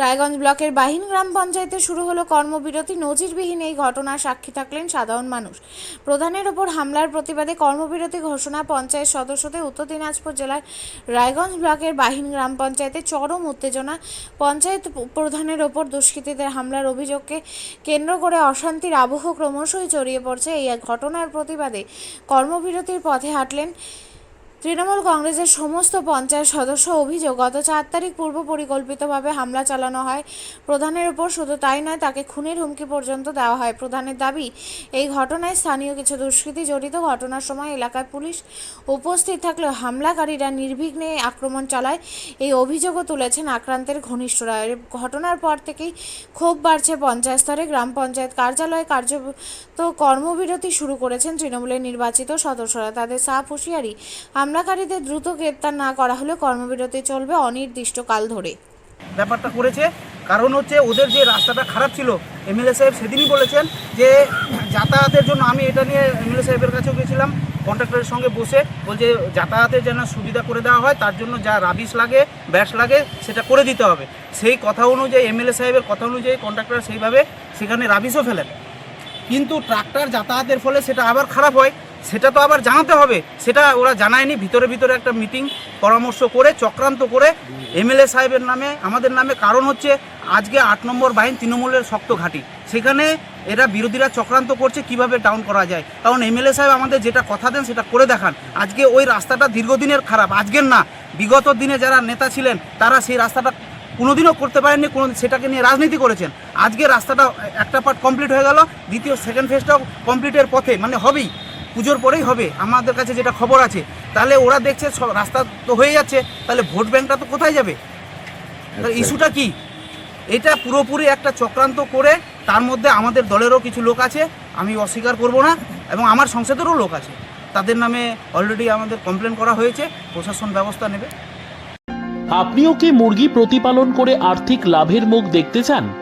রায়গঞ্জ ব্লকের বাহিন গ্রাম পঞ্চায়েতে শুরু হলো কর্মবিরতি। নজিরবিহীন এই ঘটনার সাক্ষী থাকলেন সাধারণ মানুষ। প্রধানের ওপর হামলার প্রতিবাদে কর্মবিরতি ঘোষণা পঞ্চায়েত সদস্যদের। উত্তর দিনাজপুর জেলার রায়গঞ্জ ব্লকের বাহিন গ্রাম পঞ্চায়েতে চরম উত্তেজনা। পঞ্চায়েত প্রধানের ওপর দুষ্কৃতীদের হামলার অভিযোগকে কেন্দ্র করে অশান্তির আবহ ক্রমশই ছড়িয়ে পড়ছে। এই ঘটনার প্রতিবাদে কর্মবিরতির পথে হাঁটলেন তৃণমূল কংগ্রেসের সমস্ত পঞ্চায়েত সদস্য অভিযোগ, গত চার তারিখ পূর্ব পরিকল্পিতভাবে হামলা চালানো হয়। প্রধানের উপর শুধু তাই নয়, তাকে খুনের হুমকি পর্যন্ত দেওয়া হয়। প্রধানের দাবি, এই ঘটনায় স্থানীয় কিছু দুষ্কৃতী জড়িত ঘটনার সময় এলাকায় পুলিশ উপস্থিত থাকলেও হামলাকারীরা নির্বিঘ্নে আক্রমণ চালায়। এই অভিযোগও তুলেছেন আক্রান্তের ঘনিষ্ঠরা। ঘটনার পর থেকেই ক্ষোভ বাড়ছে পঞ্চায়েত স্তরে। গ্রাম পঞ্চায়েত কার্যালয়ে কার্যত কর্মবিরতি শুরু করেছেন তৃণমূলের নির্বাচিত সদস্যরা। তাদের সাফ হুঁশিয়ারি হামলাকারীদের দ্রুত গ্রেপ্তার না করা হলে কর্মবিরতি চলবে অনির্দিষ্টকাল ধরে। ব্যাপারটা করেছে, কারণ হচ্ছে ওদের যে রাস্তাটা খারাপ ছিল এমএলএ সাহেব সেদিনই বলেছেন যে, যাতায়াতের জন্য আমি এটা নিয়ে এমএলএ সাহেবের কাছেও গেছিলাম, কন্ট্রাক্টরের সঙ্গে বসে বলছে যাতায়াতের যেন সুবিধা করে দেওয়া হয়, তার জন্য যা রাবিশ লাগে, ব্যাস লাগে, সেটা করে দিতে হবে। সেই কথা অনুযায়ী এমএলএ সাহেবের কথা অনুযায়ী কন্ট্রাক্টর সেইভাবে সেখানে রাবিশও ফেলেন। কিন্তু ট্রাক্টর যাতায়াতের ফলে সেটা আবার খারাপ হয় সেটা তো আবার জানাতে হবে। সেটা ওরা জানায়নি, ভিতরে ভিতরে একটা মিটিং পরামর্শ করে, চক্রান্ত করে এমএলএ সাহেবের নামে, আমাদের নামে কারণ হচ্ছে আজকে আট নম্বর বাহিনী তৃণমূলের শক্ত ঘাঁটি। সেখানে এরা বিরোধীরা চক্রান্ত করছে, কীভাবে ডাউন করা যায়? কারণ এমএলএ সাহেব আমাদের যেটা কথা দেন, সেটা করে দেখান। আজকে ওই রাস্তাটা দীর্ঘদিনের খারাপ, আজকের না। বিগত দিনে যারা নেতা ছিলেন, তারা সেই রাস্তাটা কোনোদিনও করতে পারেননি কোনো সেটাকে নিয়ে রাজনীতি করেছেন। আজকে রাস্তাটা একটা পার্ট কমপ্লিট হয়ে গেল, দ্বিতীয় সেকেন্ড ফেজটাও কমপ্লিটের পথে মানে হবেই। পুজোর পরেই হবে আমাদের কাছে যেটা খবর আছে তাহলে ওরা দেখছে সব রাস্তা তো হয়ে যাচ্ছে তাহলে ভোট ব্যাংকটা তো কোথায় যাবে? তাহলে ইস্যুটা কি? এটা পুরোপুরি একটা চক্রান্ত করে তার মধ্যে আমাদের দলেরও কিছু লোক আছে আমি অস্বীকার করব না এবং আমার সংসদেরও লোক আছে তাদের নামে অলরেডি আমাদের কমপ্লেন করা হয়েছে প্রশাসন ব্যবস্থা নেবে। আপনিও কি মুরগি প্রতিপালন করে আর্থিক লাভের মুখ দেখতে চান?